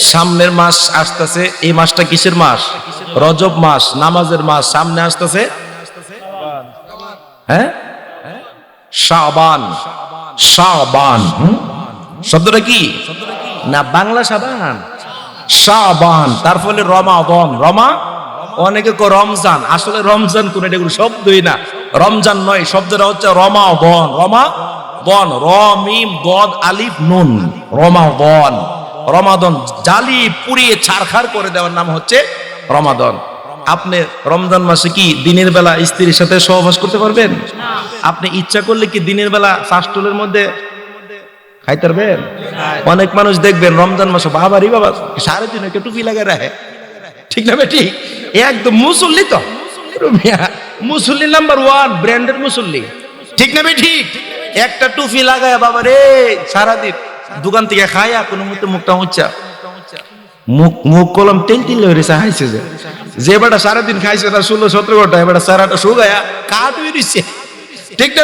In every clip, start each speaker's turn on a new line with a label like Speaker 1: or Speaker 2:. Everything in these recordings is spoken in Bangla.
Speaker 1: সামনের মাস আসতেছে, এই মাসটা কিসের মাস? রজব মাস, নামাজের মাস, সামনে আসতেছে? হ্যাঁ? শাবান শাবান? শব্দটা কি? না, বাংলা সাবান শাবান, তার ফলে রমাদন। রমা? অনেকে কো রমজান। আসলে রমজান কোন, এটা কোনো শব্দই না। রমজান নয়, শব্দটা হচ্ছে রমা বন রমা বন রমিম দদ আলিফ, নুন। রমা বন রমাদন জালি পুড়িয়ে ছারখার করে দেওয়ার নাম হচ্ছে রমাদন। আপনি রমজান মাসে কি দিনের বেলা স্ত্রীর সাথে সহবাস করতে পারবেন? আপনি ইচ্ছা করলে কি দিনের বেলা ফাস্টুলের মধ্যে খাইতে পারবেন? অনেক মানুষ দেখবেন রমজান মাসে বাবারই বাবা সাড়ে একটা টুপি লাগায় রাখে। ঠিক না বেটি? একদম মুসল্লি তো। মুসল্লি নাম্বার ওয়ান ব্র্যান্ডের মুসল্লি। ঠিক না বেটি? একটা টুপি লাগায় বাবা রে সারাদিন। দোকান থেকে খায়া কোনো মতো মুখটা উচ্চা মুখ মুখ কলম টেন তিন লইরে হাইছে যে। যে বেটা সারাদিন খাইছে তার ষোলো, সতেরো ঘণ্টা এবার সারাটা শুগায়া কাঠ হয়ে দিচ্ছে। ঠিক না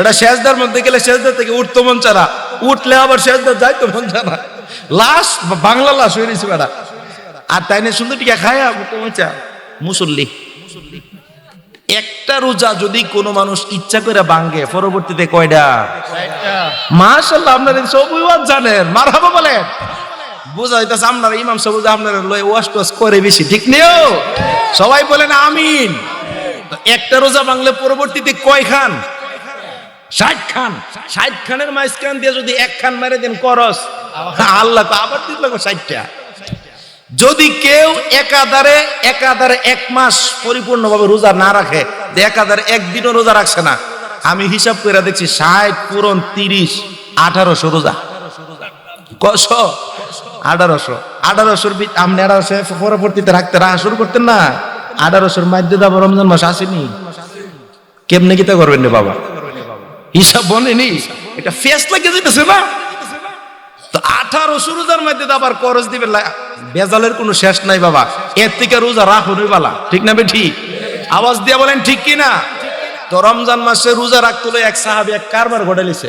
Speaker 1: এটা শেষদার মধ্যে গেলে শেষদার থেকে উঠতো মন চারা উঠলে আবার শেষদার যাইতো মন চারা লাশ, বাংলা লাশ হয়ে দিছে বেটা। আর তাই না সুন্দর টিকা খায়া উঁচা মুসল্লি। একটা রোজা যদি কোনো মানুষ ইচ্ছা করে ভাঙ্গে পরবর্তীতে কয়টা? মাশাল্লাহ আপনারা সবই জানেন মারহাবা বলেন। বোঝা যাইতেছে আপনারা ইমাম সবুজ আপনারা লয় ওয়াশ টোয়াশ করে বেশি ঠিক নেও সবাই বলেন আমিন। একটা রোজা বাংলা পরবর্তীতে কয় খান? ষাট খান। ষাট খানের মাঝখান দিয়ে যদি এক খান মেরে দেন করস। আল্লাহ তো আবার দিল ষাটটা। যদি কেউ একাধারে একাধারে এক মাস পরিপূর্ণভাবে রোজা না রাখে একাধারে একদিনও রোজা রাখছে না। আমি হিসাব করে দেখছি, ষাট পূরণ তিরিশ, আঠারোশো রোজা। কশো আঠারোশো। আঠারোশোর আপনি আঠারোশো পরবর্তীতে রাখতে রাখা শুরু করতেন না? আঠারোশোর মাধ্যমে আবার রমজান মাস আসেনি। কেমনে গীতা করবেন রে বাবা? হিসাব বলেনি? এটা ফেস লাগিয়ে যেতেছে না? তো আঠারোশো রোজার মধ্যে আবার করজ দিবে লা- বেজালের কোনো শেষ নাই বাবা। এর থেকে রোজা রাখুন বালা। ঠিক না বে ঠিক আওয়াজ দিয়ে বলেন, ঠিক কি না তো রমজান মাসে রোজা রাখতে হলো এক সাহাবি এক কারবার ঘটালিছে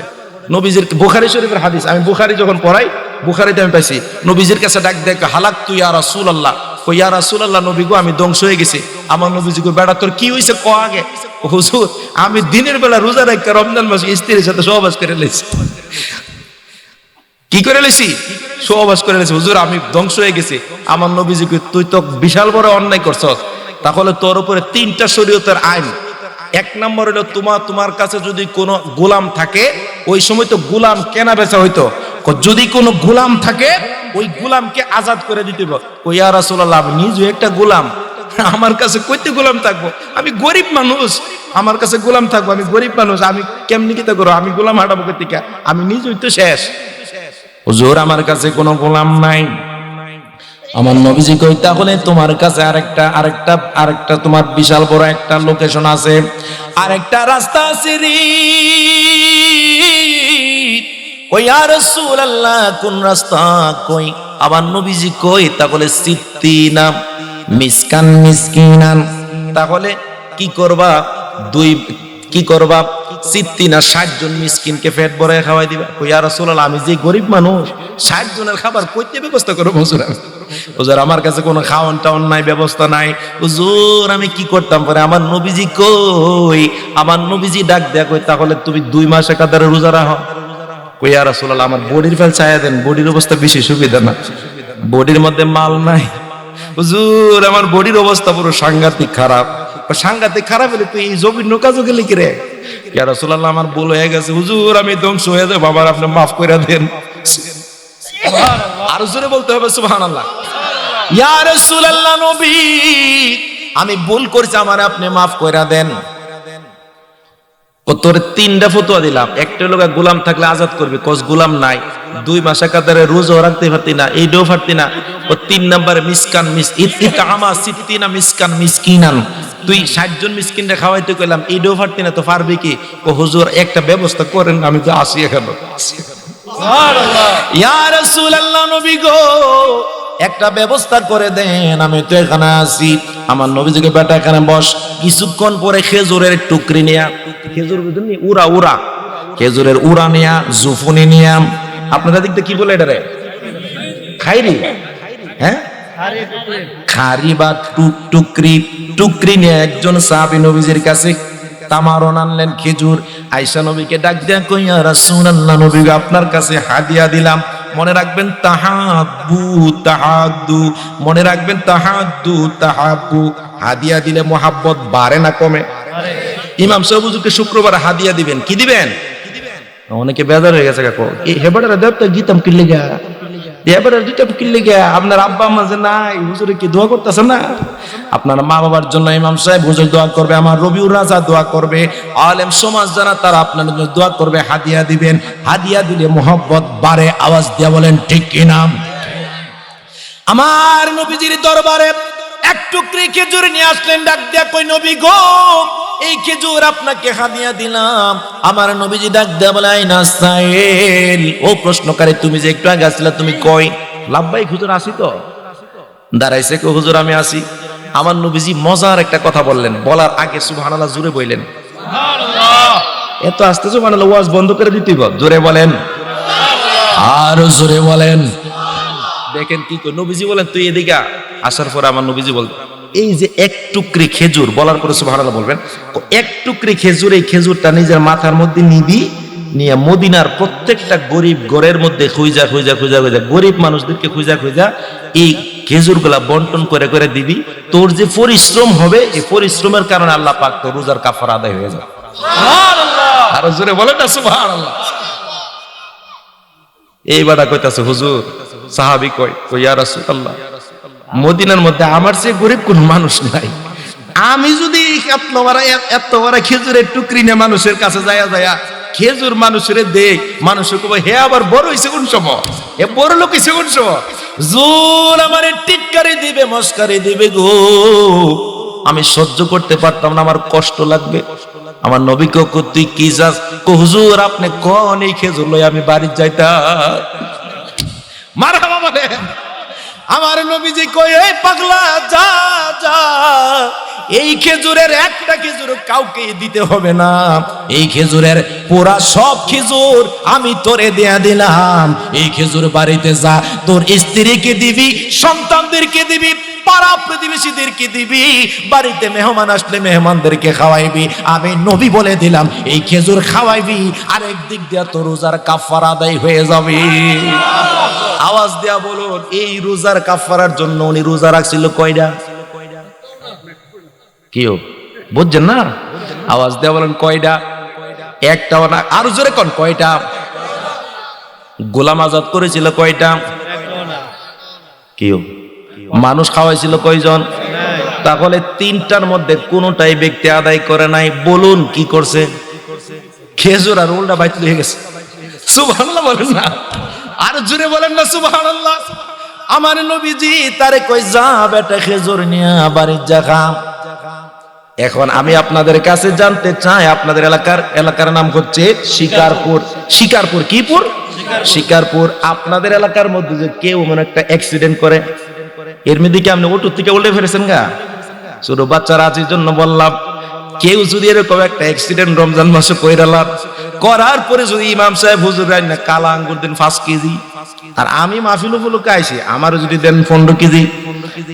Speaker 1: নবীজির বুখারি শরীফের হাদিস। আমি বুখারি যখন পড়াই, বুখারিতে আমি পাইছি, নবীজির কাছে ডাক দেখ হালাক তুই ইয়া রাসূল আল্লাহ ও ইয়া রাসূল আল্লাহ নবী গো, আমি ধ্বংস হয়ে গেছি। আমার নবীজি গো বেড়া তোর কি হইছে? ক আগে? হুজুর, আমি দিনের বেলা রোজা রাখতে রমজান মাসে স্ত্রীর সাথে সহবাস করে লেছি কি করে লেছি? সহবাস করে লেছি। হুজুর, আমি ধ্বংস হয়ে গেছি। আমার নবীজিকে তুই তো বিশাল বড় অন্যায় করছস। তাহলে তোর উপরে তিনটা শরীয়তের আইন। এক নম্বর হলো তোমার তোমার কাছে যদি কোনো গোলাম থাকে, ওই সময় তো গোলাম কেনা বেচা হইতো। যদি কোনো গোলাম থাকে, ওই গোলামকে আজাদ করে দিতে ওই আর রাসূলুল্লাহ, আমি নিজে একটা গোলাম। আমার কাছে কইতে গোলাম থাকব। আমি গরিব মানুষ। আমার কাছে গোলাম থাকব। আমি গরিব মানুষ। আমি কেমনি কিতা করো আমি গোলাম হাঁটাবো থেকে? আমি নিজেই তো শেষ। হুজুর, আমার কাছে কোনো গোলাম নাই। আমার নবীজি কই তাহলে তোমার কাছে আরেকটা আরেকটা আরেকটা তোমার বিশাল বড় একটা লোকেশন আছে। আরেকটা রাস্তা আছে রে। কই আর রাসূলুল্লাহ, কোন রাস্তা? কই আমার নবীজি কই তাহলে সিত্তিনা মিসকান মিসকিনান। তাহলে কি করবা? দুই, কি করবা? সিত্তিনা ষাট জন মিসকিনকে পেট ভরে খাওয়াই দিবা। কই আর রাসূলুল্লাহ, আমি যে গরিব মানুষ, ষাট জনের খাবার কইতে ব্যবস্থা করব? হুজুর হুজুর, আমার কাছে কোনো খাওয়ান টাওয়ান নাই, ব্যবস্থা নাই। হুজুর, আমি কি করতাম পরে? আমার নবীজি কই? আমার নবীজি ডাক দেয়া কই, তাহলে তুমি দুই মাস একাধারে রোজা রাখো। কই আর রাসূলুল্লাহ, আমার বডির ফেল ছায়া দেন, বডির অবস্থা বেশি সুবিধা না। বডির মধ্যে মাল নাই। হুজুর, আমার বডির অবস্থা পুরো সাংঘাতিক খারাপ। ও সাংঘাতিক খারাপ হলে তুই এই জবির কাজও গেলি কি রে। ইয়া রাসূলুল্লাহ আমার ভুল হয়ে গেছে। হুজুর আমি ধ্বংস হয়ে যাব। বাবার আপনি মাফ করে দেন। আর জোরে বলতে হবে সুবহানাল্লাহ। ইয়া রাসূলুল্লাহ নবী আমি ভুল করছি আমার আপনি মাফ করে দেন। তোর তিনটা ফতুয়া দিলাম। একটা লোক গোলাম থাকলে আজাদ করবি কস গোলাম নাই। দুই মাস একাধারে রোজও রাখতে পারতি না এইটাও পারতি না। ও তিন নম্বরে মিসকান মিস ইতিকা আমা সিত্তিনা মিসকান মিসকিনান। তুই ষাট জন মিসকিনরে খাওয়াইতে কইলাম এইটাও পারতি না তো পারবি কি? ও হুজুর, একটা ব্যবস্থা করেন, আমি তো আসি এখানে। একটা ব্যবস্থা করে দেন, আমি তো এখানে আছি আমার নবীজিকে, বেটা, এখানে বস। কিছুক্ষণ পরে খেজুরের টুকরি নিয়া, খেজুর বুঝুন নি? উড়া উড়া, খেজুরের উড়া নিয়া, জুফুনি নিয়া, আপনারা দেখতে কি বলে এটা রে? খাইরি? হ্যাঁ? খারি বা টুক টুকরি টুকরি নিয়ে একজন সাহাবী নবীজির কাছে তামারন আনলেন খেজুর। আয়সা নবীকে ডাক দেয়া কইয়া রাসূলুল্লাহ নবী আপনার কাছে হাদিয়া দিলাম। মনে রাখবেন তাহাব্বু তাহাদ্দু মনে রাখবেন তাহাদ্দু তাহাব্বু। হাদিয়া দিলে মোহাব্বত বাড়ে না কমে। ইমাম সাহেব হুজুরকে শুক্রবার হাদিয়া দিবেন। কি দিবেন? অনেকে বেজার হয়ে গেছে কাকু। হেবাটারে দেব তো গীতাম কিনলে গা এবারে দিতাম কিনলে গা আপনার আব্বা আম্মা যে নাই, হুজুরে কি দোয়া করতেছে না? আপনার মা বাবার জন্য ইমাম সাহেব হুজুর দোয়া করবে, আমার রবিউর রাজা দোয়া করবে, আলেম সমাজ যারা তারা আপনার জন্য দোয়া করবে, হাদিয়া দিবেন। হাদিয়া দিলে মোহব্বত বাড়ে, আওয়াজ দিয়া বলেন, ঠিক কিনা আমার নবীজির দরবারে এক টুকরি খেজুর নিয়ে আসলেন, ডাক দিয়া কই নবী গো এই খেজুর আপনাকে হাদিয়া দিলাম। আমার নবীজি ডাক দেয়া বলে আই নাস্তাইল ও প্রশ্নকারী তুমি যে একটু আগে আসলে তুমি কই? লাভবাই হুজুর আসি তো। দাঁড়াইছে কো হুজুর আমি আসি। আমার নবীজি মজার একটা কথা বললেন। বলার আগে সুবহানাল্লাহ জুড়ে বইলেন। এত আস্তে সুবহানাল্লাহ ওয়াজ বন্ধ করে দিতেই জোরে বলেন। আর জোরে বলেন। দেখেন কি কই নবীজি বলেন তুই এদিকে আসার পরে আমার নবীজি বল এই যে এক টুকরি খেজুর বলার পরে সুবহানাল্লাহ বলবেন এক টুকরি খেজুর এই খেজুরটা নিজের মাথার মধ্যে নিবি নিয়ে মদিনার প্রত্যেকটা গরিব ঘরের মধ্যে খুঁজা খুঁজা খুঁজা খুঁজা গরিব মানুষদেরকে খুঁজা খুঁজা এই খেজুরগুলা বন্টন করে করে দিবি। তোর যে পরিশ্রম হবে এই পরিশ্রমের কারণে আল্লাহ পাক তোর রোজার কাফার আদায় হয়ে যাবে। আর জোরে বলেন না সুবহানাল্লাহ। এই বাড়া কইতাছে হুজুর সাহাবি কই কই ইয়া রাসূলুল্লাহ মদিনার মধ্যে আমার চেয়ে গরিব কোন মানুষ নাই। আমি যদি এত বড় এত খেজুরের টুকরি নিয়ে মানুষের কাছে যায়া যায়া খেজুর মানুষের দেখ মানুষের কবে হে, আবার বড় হইছে কোন সময়? হে বড় লোক হইছে কোন সময়? জোর আমার টিটকারি দিবে, মস্কারি দিবে গো। আমি সহ্য করতে পারতাম না, আমার কষ্ট লাগবে। আমার নবীকে কো, তুই কি যাস? হুজুর, আপনি কোন এই খেজুর লই আমি বাড়ি যাইতাম? মারহাবা বলেন। আমার নবীজি কই এই পাগলা, যা যা। এই খেজুরের একটা খেজুর কাউকে দিতে হবে না। এই খেজুরের পুরা সব খেজুর আমি তোরে দেয়া দিলাম। এই খেজুর বাড়িতে যা, তোর স্ত্রীকে দিবি, সন্তানদেরকে দিবি, পাড়া প্রতিবেশীদেরকে দিবি, বাড়িতে মেহমান আসলে মেহমানদেরকে খাওয়াইবি। আমি নবী বলে দিলাম, এই খেজুর খাওয়াইবি, আরেক দিক দিয়া তোর রোজার কাফার আদায় হয়ে যাবে। আওয়াজ দেয়া বলুন, এই রোজার কাফারার জন্য উনি রোজা রাখছিল কয়টা? কিও বুঝছেন না? আওয়াজ দেয়া বলেন, কয়টা? একটাও না, আরও জোরে কন, কয়টা? গোলাম আজাদ করেছিল কয়টা? কিও মানুষ খাওয়াইছিল কয়জন? তাহলে তিনটার মধ্যে কোনটাই ব্যক্তি আদায় করে নাই। বলুন, কি করছে? খেজুর আর উল্টা বাইত হয়ে গেছে। সুবহানাল্লাহ বলেন না। আর জুড়ে বলেন না, সুবহানাল্লাহ। আমার নবীজি তারে কই যা বেটা খেজুর নিয়ে বাড়ির খা এখন আমি আপনাদের কাছে জানতে চাই, আপনাদের এলাকার এলাকার নাম হচ্ছে শিকারপুর। শিকারপুর কিপুর শিকারপুর। আপনাদের এলাকার মধ্যে যে কেউ মনে একটা অ্যাক্সিডেন্ট করে, এর মধ্যে আপনি অটো থেকে উল্টে ফেরেছেন গা? ছোট বাচ্চারা আছে জন্য বললাম, কেউ যদি এরকম একটা অ্যাক্সিডেন্ট রমজান মাসে কইরালাম করার পরে যদি ইমাম সাহেব হুজুর না কালা আঙ্গুর দেন পাঁচ কেজি আর আমি মাহফিল উপলক্ষে আইছি আমারও যদি দেন পনেরো কেজি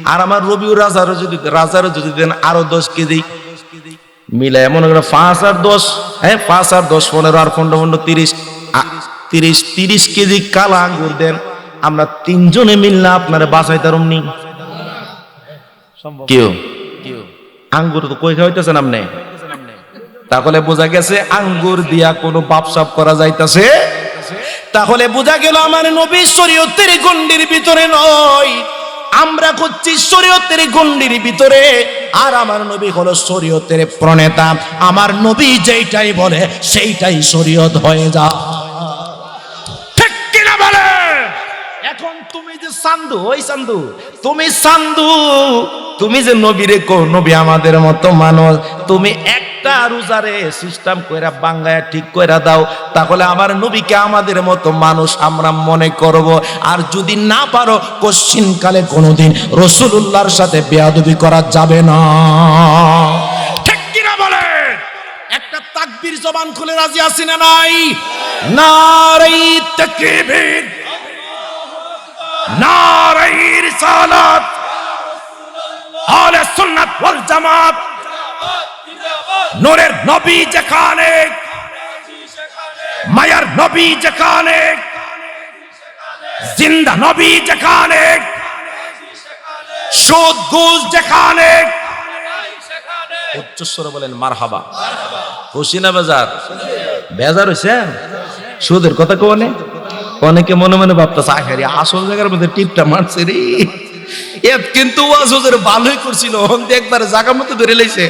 Speaker 1: আর আমার রবিউর রাজারও যদি রাজারও যদি দেন আরও দশ কেজি। মিলে এমন করে পাঁচ আর দশ হ্যাঁ পাঁচ আর দশ পনেরো আর পনেরো পনেরো তিরিশ তিরিশ তিরিশ কেজি কালা আঙ্গুর দেন আমরা তিনজনে মিললে আপনারা বাসায় তার নি কেউ? আঙ্গুর তো কই খাওয়াইতেছেন আপনি? তাহলে বোঝা গেছে আঙ্গুর দিয়া কোনো বাপসাপ করা যাইতাছে? তাহলে বোঝা গেল আমার নবী শরীয়তের গন্ডির ভিতরে নয়। আমরা করছি শরীয়তের গন্ডির ভিতরে। আর আমার নবী হলো শরীয়তের প্রণেতা। আমার নবী যেইটাই বলে, সেইটাই শরীয়ত হয়ে যা ঠিক কিনা বলে? এখন তুমি যে সান্দু, ওই সান্দু, তুমি সান্দু, তুমি যে নবীরে কো, নবী আমাদের মতো মানুষ, তুমি একটা রোজারে সিস্টেম কইরা বাঙ্গায় ঠিক কইরা দাও, তাহলে আমার নবীকে আমাদের মতো মানুষ আমরা মনে করব। আর যদি না পারো কশ্চিন কালে কোনোদিন রসুলুল্লাহর সাথে বেয়াদবি করা যাবে না। ঠিক কিনা বলে একটা জবান খুলে রাজি আছি না নাই? নারাই তাকবীর। নারায়ণ সালাত আহলে সুন্নাত ওয়াল জামাত। নূরের নবী যেখানে, মায়ার নবী যেখানে, জিন্দা নবী যেখানে, সুদ ঘুষ যেখানে। উচ্চস্বরে বলেন, মারহাবা। হুসিনা বাজার। বেজার হইছেন সুদের কথা কোনে অনেকে মনে মনে ভাবতেছে, আহারি, আসল জায়গার মধ্যে টিপটা মারছে রে। কিন্তু ওয়াজ হুজুর ভালোই করছিল হন একবার জায়গা মতো ধরে লাইছে।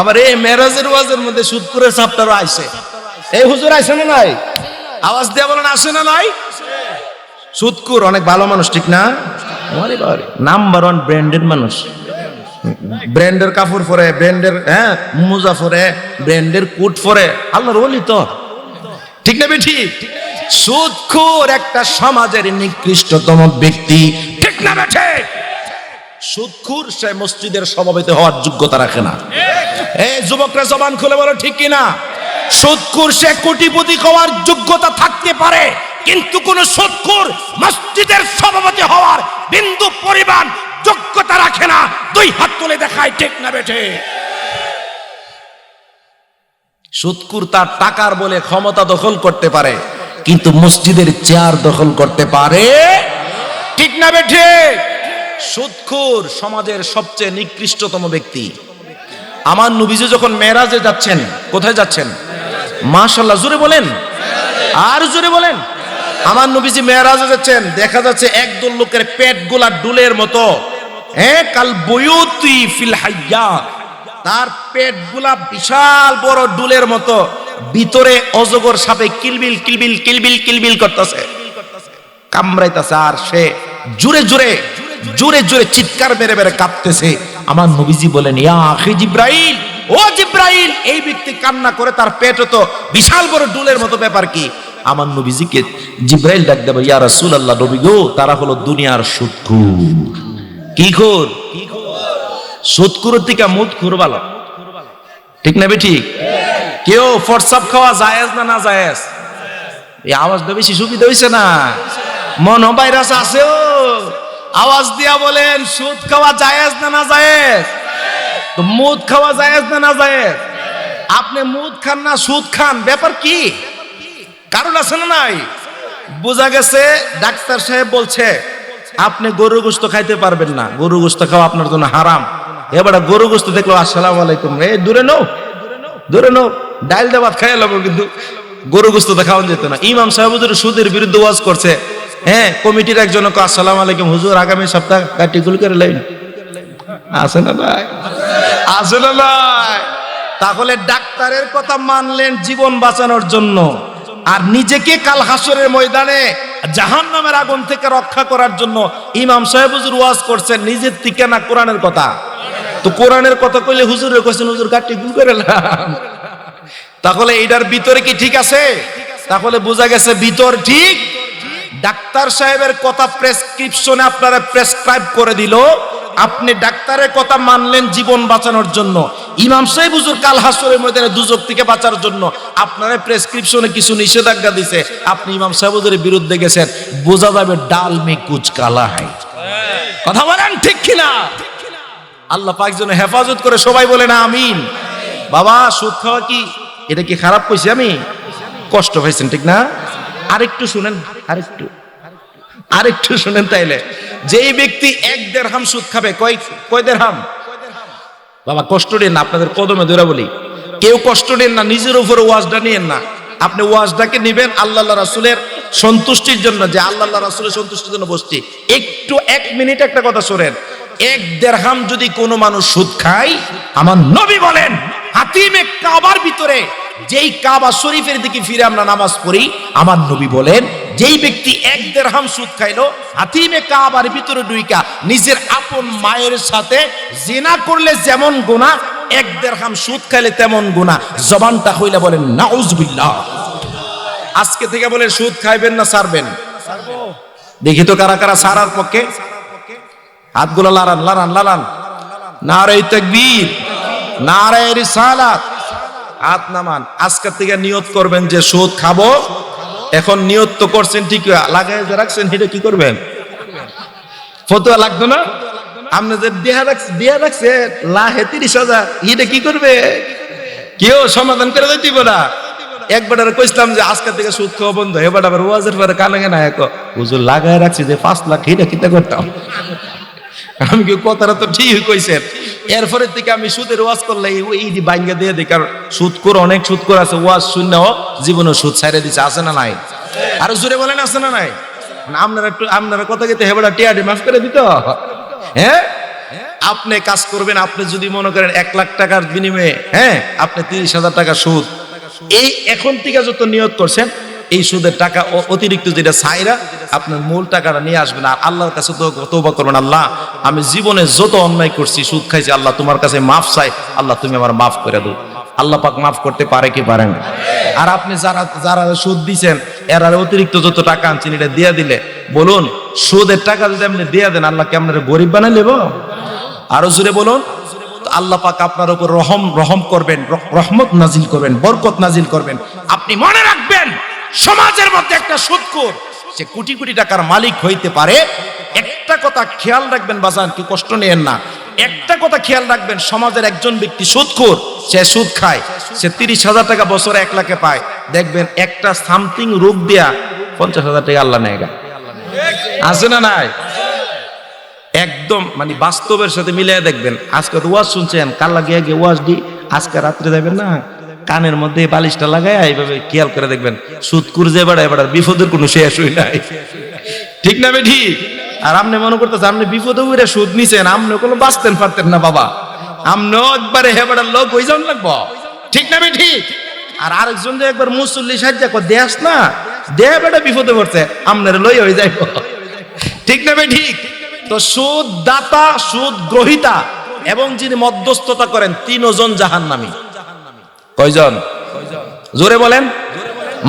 Speaker 1: আবার এই মেরাজের ওয়াজের মধ্যে সুদ করে চাপটারও আইছে। এই হুজুর আইছে না নাই? আওয়াজ দিয়ে বলেন, আসে না নাই? সুদকুর অনেক ভালো মানুষ, ঠিক না? নাম্বার ওয়ান ব্র্যান্ডেড মানুষ। ব্র্যান্ডের কাপড় পরে, ব্র্যান্ডের হ্যাঁ মোজা পরে, ব্র্যান্ডের কোট পরে। আল্লাহর ওলি তো। ঠিক না বেঠি? সুদখোর একটা সমাজের নিকৃষ্টতম ব্যক্তি। ঠিক না বেঠে? সুদখুর সে মসজিদের সভাপতি হওয়ার যোগ্যতা রাখে না। এই যুবকরা জবান খুলে বলো, ঠিক কিনা সুদখুর সে কোটিপতি হওয়ার যোগ্যতা থাকতে পারে, কিন্তু কোন সুদখুর মসজিদের সভাপতি হওয়ার বিন্দু পরিমাণ যোগ্যতা রাখে না। দুই হাত তুলে দেখায়, ঠিক না বেঠে? সুদকুর তার টাকার বলে ক্ষমতা দখল করতে পারে, কিন্তু মসজিদের চেয়ার দখল করতে পারে, ঠিক না বেঠে? সুদখুর সমাজের সবচেয়ে নিকৃষ্টতম ব্যক্তি। আমার নবীজি যখন মেরাজে যাচ্ছেন, কোথায় যাচ্ছেন? মাশাল্লাহ জোরে বলেন। আর জোরে বলেন। আমার নবীজি মেরাজে যাচ্ছেন, দেখা যাচ্ছে একদল লোকের পেট গোলা ডুলের মতো। হ্যাঁ কাল বয়ুতি ফিল হাইয়া। তার পেটগুলা বিশাল বড় ডুলের মতো। ভিতরে অজগর সাপে কিলবিল কিলবিল কিলবিল কিলবিল করতেছে। কামড়াইতেছে আর সে জুরে জুরে। জোরে জোরে চিৎকার মেরে মেরে কাঁপতেছে আমার নবীজি বলেন, ইয়া ও জিব্রাইল! এই ব্যক্তি কান্না করে তার পেটে তো বিশাল বড় ডুলের মতো ব্যাপার কি? আমার নবীজিকে জিব্রাইল ডাক দেবে, ইয়া রাসূলুল্লাহ, নবী গো, তারা হলো দুনিয়ার সুদখুর কি খোর সুদখুরের থেকে মুদখুর ভালো ঠিক না ঠিক? কেউ ফরসাপ খাওয়া জায়েজ না না জায়েজ? এই আওয়াজটা বেশি সুবিধা হয়েছে না। মন ভাইরাস আছে, ও। আওয়াজ দিয়া বলেন, সুদ খাওয়া জায়েজ না না জায়েজ? তো মুদ খাওয়া জায়েজ না না জায়েজ? আপনি মুদ খান না সুদ খান, ব্যাপার কি? কারণ আছে না নাই? বোঝা গেছে, ডাক্তার সাহেব বলছে, আপনি গরু গোস্ত খাইতে পারবেন না। গরু গোস্ত খাওয়া আপনার জন্য হারাম। এবারে গরু গোস্ত দেখল, আসসালামু আলাইকুম। এই, দূরে নো দূরে নো ডাইল দেবাত খাই লাগবো কিন্তু গরু গোস্ত তো খাওয়ান যেত না। ইমাম সাহেব সুদের বিরুদ্ধে ওয়াজ করছে। হ্যাঁ কমিটির একজন আসসালাম আলাইকুম। হুজুর, আগামী সপ্তাহ গাড়ি কাটিগুল করে লাইন। আছে না ভাই আছে না ভাই তাহলে ডাক্তারের কথা মানলেন জীবন বাঁচানোর জন্য। আর নিজেকে কাল হাসরের ময়দানে জাহান নামের আগুন থেকে রক্ষা করার জন্য ইমাম সাহেব হুজুর ওয়াজ করছেন, নিজের থেকে না কোরআনের কথা? তো কোরআনের কথা কইলে হুজুরের কোশ্চেন হুজুর কাটি গুল করে। তাহলে এটার ভিতরে কি ঠিক আছে? তাহলে বোঝা গেছে ভিতর ঠিক ডাক্তার সাহেবের কথা প্রেসক্রিপশনে আপনারা প্রেসক্রাইব করে দিল। আপনি ডাক্তারের কথা মানলেন জীবন বাঁচানোর জন্য। ইমাম সাহেব হুজুর কাল হাসরের ময়দানে দুজক থেকে বাঁচার জন্য আপনারা প্রেসক্রিপশনে কিছু নিষেধাজ্ঞা দিছে। আপনি ইমাম সাহেব হুজুরের বিরুদ্ধে গেছেন। বোঝা যাবে ডাল মে কুচ কালা হয় কথা বলেন ঠিক কিনা? আল্লাহ পাক যেন হেফাজত করে সবাই বলে না আমিন। বাবা, সুদ খাওয়া কি? এটা কি খারাপ কইছি আমি? কষ্ট পাইছেন, ঠিক না? আরেকটু শুনেন, আরেকটু। আরেকটু শুনেন তাইলে। যেই ব্যক্তি এক দেড়হাম সুদ খাবে, কয় কয় দেড়হাম? বাবা, কষ্ট নেন না, আপনাদের কদমে ধরে বলি। কেউ কষ্ট নেন না, নিজের উপরে ওয়াজটা নিয়েন না। আপনি ওয়াজটাকে নিবেন আল্লাহ রাসুলের সন্তুষ্টির জন্য, যে আল্লাহ রাসুলের সন্তুষ্টির জন্য বসছি। একটু এক মিনিট একটা কথা শোনেন। এক দেড়হাম যদি কোনো মানুষ সুদ খায়, আমার নবী বলেন, হাতিমে কাবার ভিতরে যেই কাবা শরীফের দিকে ফিরে আমরা নামাজ পড়ি, আমার নবী বলেন, যেই ব্যক্তি এক দেড়হাম সুদ খাইলো, হাতিমে কাবার ভিতরে ডুইকা নিজের আপন মায়ের সাথে জেনা করলে যেমন গুনাহ, এক দেড়হাম সুদ খাইলে তেমন গুনাহ। জবানটা হইলে বলেন, নাউজুবিল্লাহ। আজকে থেকে বলে সুদ খাইবেন না, সারবেন। দেখি তো কারা কারা সারার পক্ষে। হাতগুলো লারান লারান লারান। নারে তাকবীর নারে রিসালাত। হাত নামান। আজকের থেকে নিয়ত করবেন যে সুদ খাব। এখন নিয়ত তো করছেন ঠিক লাগাই যে রাখছেন এটা কি করবেন? ফতোয়া লাগতো না? আপনি যে দেহা রাখছে দেহা রাখছে, লাহে তিরিশ হাজার, এটা কি করবে? কেউ সমাধান করে দিতে না। একবার আর কইছিলাম যে আজকে থেকে সুদ খাওয়া বন্ধ। এবার আবার ওয়াজের পরে কানে না এক হুজুর লাগায় রাখছি যে পাঁচ লাখ, এটা কিতা করতাম? আমি কি কথাটা তো ঠিক কইছেন এরপরে থেকে আমি সুদের ওয়াজ করলে এই যে বাইঙ্গা দিয়ে দিই কারণ সুদ করে অনেক সুদ করে আছে, ওয়াজ শূন্য জীবনে সুদ ছাইড়ে দিচ্ছে আছে না নাই? আরও জোরে বলেন, আছে না নাই? আপনারা একটু আপনারা কথা গেতে হেবড়া টিয়াডি মাফ করে দিত। হ্যাঁ? আপনি কাজ করবেন, আপনি যদি মনে করেন এক লাখ টাকার বিনিময়ে হ্যাঁ আপনি তিরিশ হাজার টাকা সুদ। এই এখন থেকে যত নিয়ত করছেন এই সুদের টাকা অতিরিক্ত যেটা সাইরা, আপনার মূল টাকাটা নিয়ে আসবেন আর আল্লাহর কাছে তো তৌবা করবেন, আল্লাহ, আমি জীবনে যত অন্যায় করছি, সুদ খাইছি, আল্লাহ তোমার কাছে মাফ চাই, আল্লাহ তুমি আমার মাফ করে দাও। আল্লাহ পাক মাফ করতে পারে কি পারে না। আর আপনি যারা যারা সুদ দিচ্ছেন এরা অতিরিক্ত যত টাকা আনছেন, এটা দিয়ে দিলে। বলুন, সুদের টাকা যদি আপনি দিয়ে দেন, আল্লাহ কি আপনার গরিব বানাই নেব? আরও জুড়ে বলুন আল্লাহ পাক আপনার উপর রহম রহম করবেন রহমত নাজিল করবেন, বরকত নাজিল করবেন। আপনি মনে রাখবেন সমাজের মধ্যে একটা সুদখোর সে কোটি কোটি টাকার মালিক হইতে পারে, একটা কথা খেয়াল রাখবেন বাজান, কি কষ্ট নেন না। একটা কথা খেয়াল রাখবেন, সমাজের একজন ব্যক্তি সুদখোর সে সুদ খায়, সে তিরিশ হাজার টাকা বছরে এক লাখে পায়। দেখবেন একটা সামথিং রোগ দিয়া পঞ্চাশ হাজার টাকা আল্লাহ নেয়। আছে না নাই? একদম মানে বাস্তবের সাথে মিলিয়ে দেখবেন। আজকে ওয়াজ শুনছেন কাল্লা গিয়ে গিয়ে ওয়াজ দি? আজকে রাত্রে যাবেন না? কানের মধ্যে বালিশটা লাগায় এইভাবে খেয়াল করে দেখবেন সুদ কুরজে বেড়া এবার বিপদের কোনো শেষ হই নাই। ঠিক না ঠিক আর আপনি মনে করতেছেন আপনি বিপদে উড়ে সুদ নিছেন আপনি কোনো বাঁচতেন পারতেন না বাবা। আপনিও একবারে হেবাটার লোক হয়ে যান লাগবো। ঠিক না ঠিক আর আরেকজন যে একবার মুসল্লি সাহায্য কর দেয়াস না দেহ বেটা বিপদে পড়ছে আপনার লই হয়ে যাইব। ঠিক না ঠিক তো সুদ দাতা সুদ গ্রহিতা এবং যিনি মধ্যস্থতা করেন, তিনজন জাহান্নামী। কয়জন? জোরে বলেন।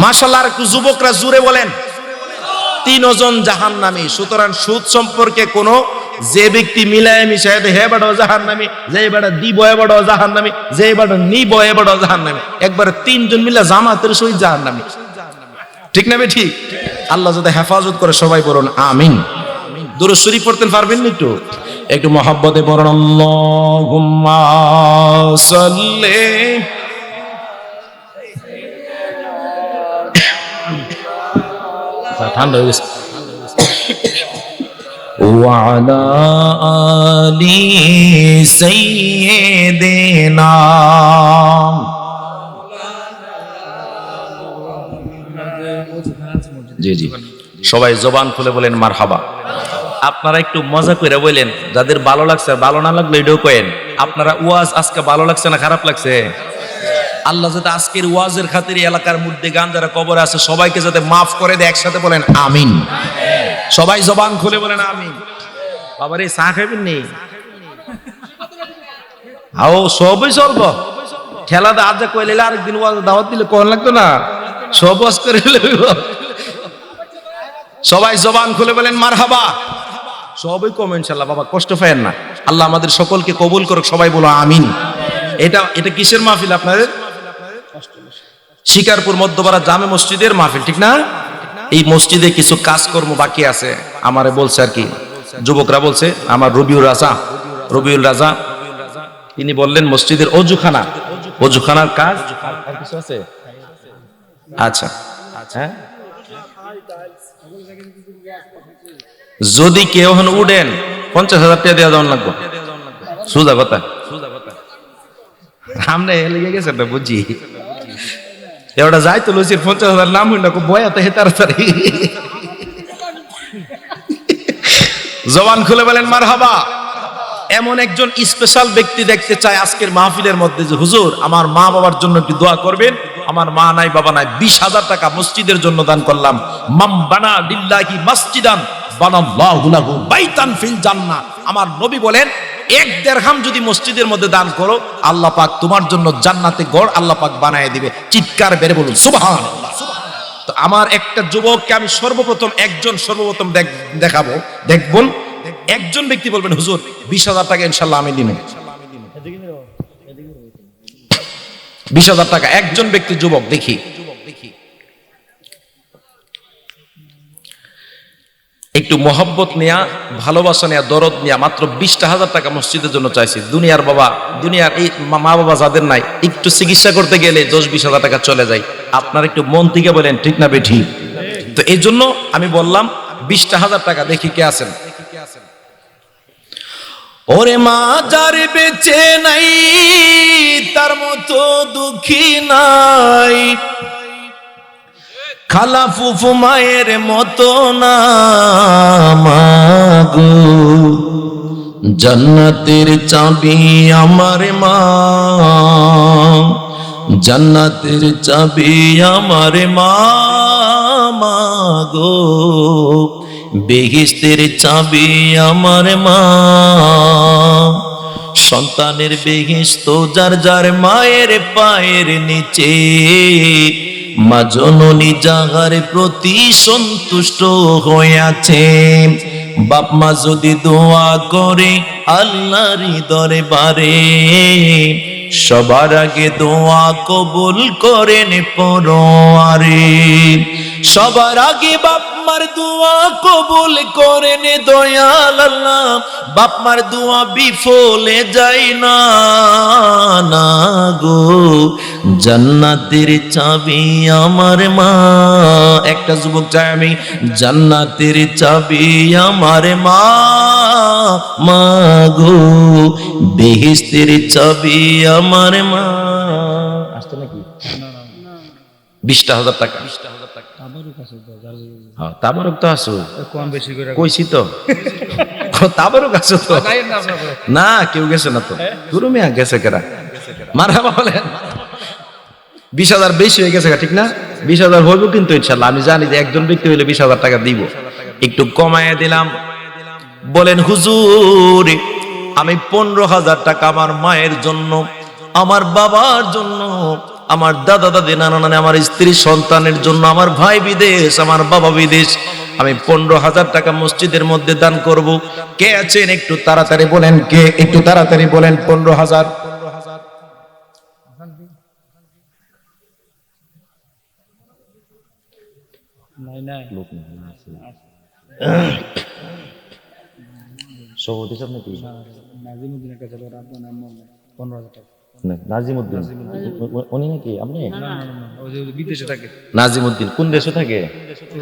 Speaker 1: মাশাল্লাহ আর একটু যুবকরা জোরে বলেন। তিনজন জাহান্নামী সুতরাং সুদ সম্পর্কে কোনো যে ব্যক্তি মিলায় মিশায় হে বড় জাহান্নামী যে বেটা দিব এ বড় জাহান্নামী যে বেটা নিব এ বড় জাহান্নামী। একবারে তিনজন মিলে জামাতের সহিত জাহান্নামী। ঠিক না ঠিক? আল্লাহ যাতে হেফাজত করে সবাই বলুন আমিন। দুরু শরীফ পড়তেন পারবেন না একটু? একটু মহাব্বতে পড়ুন আল্লাহুম্মা ঠান্ডা হয়ে গেছে وعلى آل سيدنا জি জি সবাই জবান খুলে বলেন মারহাবা আপনারা একটু মজা করে বলেন যাদের ভালো লাগছে আর ভালো না লাগলে এটাও কেন আপনারা ওয়াজ আজকে ভালো লাগছে না খারাপ লাগছে আল্লাহ যাতে আজকের ওয়াজের খাতির এলাকার মধ্যে গান যারা কবরে আছে, সবাইকে যাতে মাফ করে দেয়, একসাথে বলেন আমিন। সবাই জবান খুলে বলেন আমিন। বাবার এই চা খাইবেন নেই আও, সবই চলবো। খেলা দা আজ কইলে আরেকদিন ওয়াজ দাওয়াত দিলে কোন লাগতো না? সব ওয়াজ করে সবাই জবান খুলে বলেন, মারহাবা। সবই কম ইনশাল্লাহ, বাবা, কষ্ট পায়েন না। আল্লাহ আমাদের সকলকে কবুল করুক, সবাই বলো আমিন। এটা এটা কিসের মাহফিল আপনাদের? শিকারপুর মধ্যপাড়া জামে মসজিদের মাহফিল, ঠিক না? এই মসজিদে কিছু কাজকর্ম বাকি আছে, আমারে বলছে আর কি। যুবকরা বলছে, আমার রবিউল রাজা রবিউল রাজা, তিনি বললেন, মসজিদের অজুখানা, অজুখানার কাজ? কিছু আছে? আচ্ছা হ্যাঁ? যদি কেউ হন উডেন, পঞ্চাশ হাজার টাকা দেওয়া যাওয়ান লাগবো। সুজা কথা। সামনে লেগে গেছে বুঝি? এবার যাই তো লুচির পঞ্চাশ হাজার নাম হইল বয়াতে হে তাড়াতাড়ি জবান খুলে বলেন মার হাবা এমন একজন স্পেশাল ব্যক্তি দেখতে চাই আজকের মাহফিলের মধ্যে যে, হুজুর, আমার মা বাবার জন্য একটু দোয়া করবেন। আমার মা নাই, বাবা নাই, বিশ হাজার টাকা মসজিদের জন্য দান করলাম। মাম বানা লিল্লাহি মসজিদান। আমার নবী বলেন, এক দেড়হাম যদি মসজিদের মধ্যে দান করো, আল্লাহ পাক তোমার জন্য জান্নাতে গড় আল্লাহ পাক বানায় দিবে। চিৎকার বেড়ে বলুন, সুবহানাল্লাহ। তো আমার একটা যুবককে আমি সর্বপ্রথম একজন সর্বপ্রথম দেখাবো। দেখবন, একজন ব্যক্তি বলবেন, হুজুর, বিশ হাজার টাকা ইনশাল্লাহ আমি দিব বিশ হাজার টাকা, একজন ব্যক্তি যুবক, দেখি। একটু মহব্বত নেয়া, ভালোবাসা নেয়া, দরদ নেয়া, মাত্র বিশটা হাজার টাকা মসজিদের জন্য চাইছি। দুনিয়ার বাবা, দুনিয়ার এই মা- বাবা যাদের নাই, একটু চিকিৎসা করতে গেলে দশ বিশ হাজার টাকা চলে যায়। আপনার একটু মন থেকে বলেন, ঠিক না বেঠি? তো এই জন্য আমি বললাম, বিশটা হাজার টাকা, দেখি কে আছেন। ওরে মা যার বেঁচে নাই, তার মতো দুঃখী নাই। খালা ফুফু মায়ের মতো না মাগো। জান্নাতের চাবি আমার মা। জান্নাতের চাবি আমার মা মাগো। বেহিস্তের চাবি আমার মা। সন্তানের বেহিস্ত যার যার মায়ের পায়ের নিচে। মা জননী যাহার প্রতি সন্তুষ্ট হইয়াছে, বাপ মা যদি দোয়া করে আল্লাহরই দরবারে, সবার আগে দোয়া কবুল করেন পরোয়ারে। সবার আগে বাপ মার দোয়া কবুল করেন দয়াল আল্লাহ, বাপ মার দোয়া বিফলে যায় না গো। জান্নাতের চাবি আমার মা। একটা যুবক চাই আমি জান্নাতের চাবি আমার মা মা গো। বেহেস্তের চাবি আমার মা। আসতো নাকি? বিশটা হাজার টাকা। হ্যাঁ তাবারক তো আসো
Speaker 2: কম বেশি করে
Speaker 1: কইছি তো। তাবারক আসো তো। না কেউ গেছে না তো। গুরু মিয়া গেছে কেরা? মারহাবা বলেন। বিশ হাজার বেশি হয়ে গেছে ঠিক না? বিশ হাজার হইব কিন্তু ইনশাল্লাহ। আমি জানি যে একজন ব্যক্তি হইলে বিশ হাজার টাকা দিব। একটু কমায় দিলাম। বলেন, হুজুর, আমি পনেরো হাজার টাকা আমার মায়ের জন্য, আমার বাবার জন্য, আমার দাদা দাদি, নানা নানি, আমার স্ত্রী সন্তানের জন্য, আমার ভাই বিদেশ, আমার বাবা বিদেশ, আমি পনেরো হাজার টাকা মসজিদের মধ্যে দান করব। কে আছেন? একটু তাড়াতাড়ি বলেন। কে? একটু তাড়াতাড়ি বলেন, পনেরো হাজার
Speaker 2: নাই নাই
Speaker 1: সভাপতি সাহেব নাকি?
Speaker 2: নাজিমুদ্দিনের কাছে ওর নাম পনেরো হাজার টাকা।
Speaker 1: নাজিমুদ্দিন। উনি নাকি? আপনি?
Speaker 2: বিদেশে থাকে।
Speaker 1: নাজিমুদ্দিন কোন দেশে থাকে?
Speaker 2: তো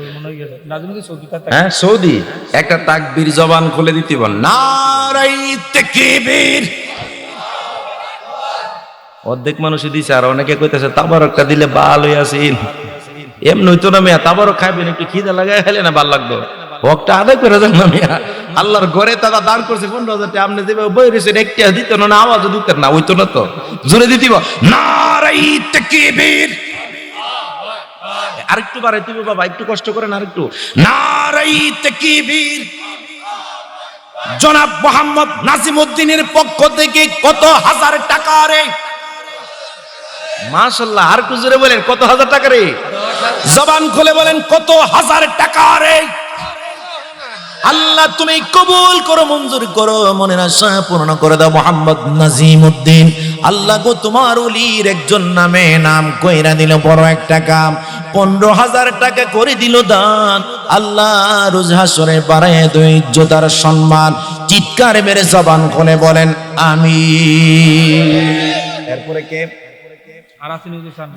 Speaker 2: হয় সৌদি?
Speaker 1: একটা তাকবীর জবান খুলে দিতে বল। নারাই তাকবীর। অর্ধেক মানুষই দিছে আর অনেকে কইতেছে তাবারকটা দিলে বাল হয়ে আসিন এমনি হইতো না মিয়া তাবারক খাইবেন একটু খিদে লাগাই খাইলে না ভালো লাগতো হকটা আদায় করে যান না মিয়া। আল্লাহর ঘরে দাদা দান করছে পনেরো হাজার টাকা, আপনি দেবে বই রয়েছে একটা দিত না, আওয়াজও দিতেন না, হইতো না তো। জোরে দিতিব নারাই তাকবীর। আরেকটু বাড়াই তুমি বাবা, একটু কষ্ট করেন আরেকটু। নারাই তাকবীর। জনাব মোহাম্মদ নাসিমউদ্দিনের পক্ষ থেকে কত হাজার টাকা রে? মাশাল্লাহ আর একটু জোরে বলেন, কত হাজার টাকা রে? জবান খুলে বলেন, কত হাজার টাকা রে? আল্লাহ, তুমি কবুল করো, মঞ্জুর করো, মনের আশা পূর্ণ করে দাও। মোহাম্মদ নাজিম উদ্দিন আল্লাহ গো, তোমার অলির একজন নামে নাম কইরা দিল, বড় একটা কাম। পনেরো হাজার টাকা করে দিল দান। আল্লাহ রোজ হাসরে বাড়ায় দুই ইজ্জতার সম্মান। চিৎকার মেরে জবান খুলে বলেন আমি এরপরে কে
Speaker 2: আর আছে নিজের সামনে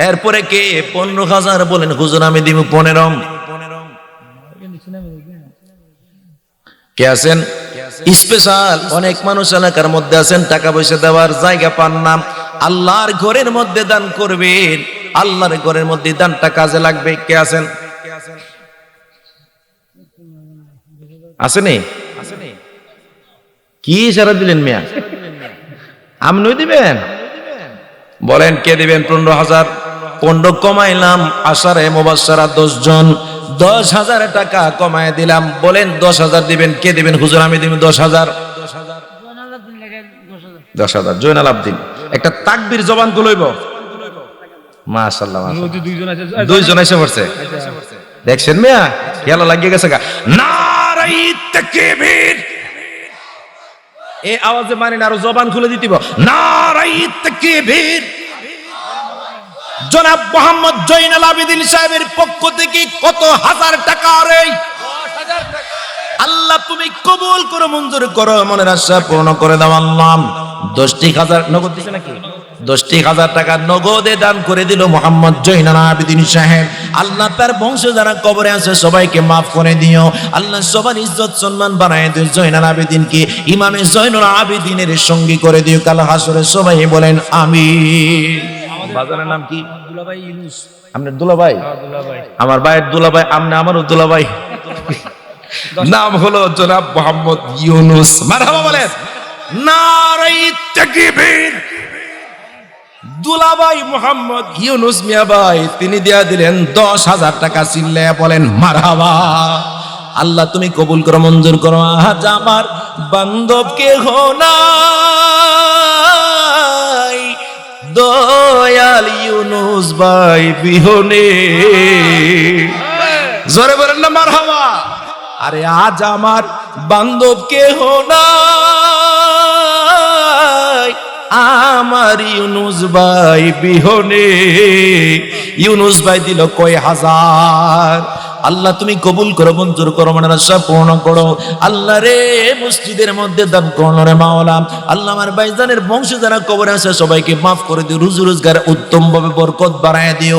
Speaker 1: এরপরে কে? পনেরো হাজার বলেন, হুজুর আমি দিব পনেরো। কে আছেন? স্পেশাল অনেক মানুষ এলাকার মধ্যে আছেন, টাকা পয়সা দেওয়ার জায়গা পান না। আল্লাহর ঘরের মধ্যে দান করবেন, আল্লাহর ঘরের মধ্যে দানটা কাজে লাগবে। কে আছেন? আসেনি? কি ইশারা দিলেন মিয়া? আপনি দিবেন? বলেন কে দিবেন পনেরো হাজার? পনেরো কমাইলাম আসারে মোবাসারা দশ জন দশ হাজার টাকা কমায় দিলাম। বলেন দশ হাজার দিবেন কে দিবেন? হুজুর আমি দিবেন দশ হাজার। দশ হাজার জৈনাল আবদিন। একটা তাকবির জবান তুলইব মাশাল্লাহ মাশাল্লাহ।
Speaker 2: দুইজন
Speaker 1: এসে পড়ছে। দেখছেন মিয়া? খেলা লাগিয়ে গেছে গা। নারাই তাকবীর। এই আওয়াজে মানি না, আরও জবান খুলে দিতিব নারাই তাকবীর। জনাব মোহাম্মদ জৈনাল আবেদিন সাহেবের পক্ষ থেকে কত হাজার টাকা রে? আল্লাহ, তুমি কবুল করো, মঞ্জুর করো, মনের আশা পূর্ণ করে দাও, আল্লাহ। দশটি হাজার, নগদ দিছে নাকি? দশটি হাজার টাকা নগদে দান করে দিল মোহাম্মদ জৈনাল আবিদিন সাহেব। আল্লাহ তার বংশ যারা কবরে আছে সবাইকে মাফ করে দিও। আল্লাহ সবার ইজ্জত সম্মান বানায় দিও জৈনাল আবিদিনকে। ইমামে জৈনুল আবিদিনের সঙ্গী করে দিও। কাল হাসরে সবাই বলেন আমি বাজারের নাম কি?
Speaker 2: দুলাভাই ইউনুস।
Speaker 1: আপনার দুলাভাই?
Speaker 2: হ্যাঁ, দুলাভাই।
Speaker 1: আমার ভাইয়ের দুলাভাই আমনে আমারও দুলাভাই। নাম হলো জনাব মোহাম্মদ ইউনুস। মারহাবা বলেন। নারাই তাকবীর। দুলাভাই মোহাম্মদ। ইউনুস মিয়া ভাই, তিনি দিয়া দিলেন দশ হাজার টাকা চিল্লে বলেন, মারহাবা, আল্লাহ তুমি কবুল করো, মঞ্জুর করো, আজ আমার বান্ধব কে নাই। দয়াল ইউনুস ভাই, বিহনে। জোরে বলেন না, মারহাবা, আরে আজ আমার বান্ধব কেহ নাই। আমার ইউনুস ভাই বিহনে। ইউনুস ভাই দিল কয় হাজার। আল্লাহ তুমি কবুল করো, মঞ্জুর করো, মনের আশা পূর্ণ করো। আল্লাহ রে, মসজিদের মধ্যে দান করো রে মাওলা। আল্লাহ আমার ভাইজানের বংশ যারা কবরে আছে, সবাইকে মাফ করে দিও, রুজু রোজগার উত্তম ভাবে বরকত বাড়ায় দিও।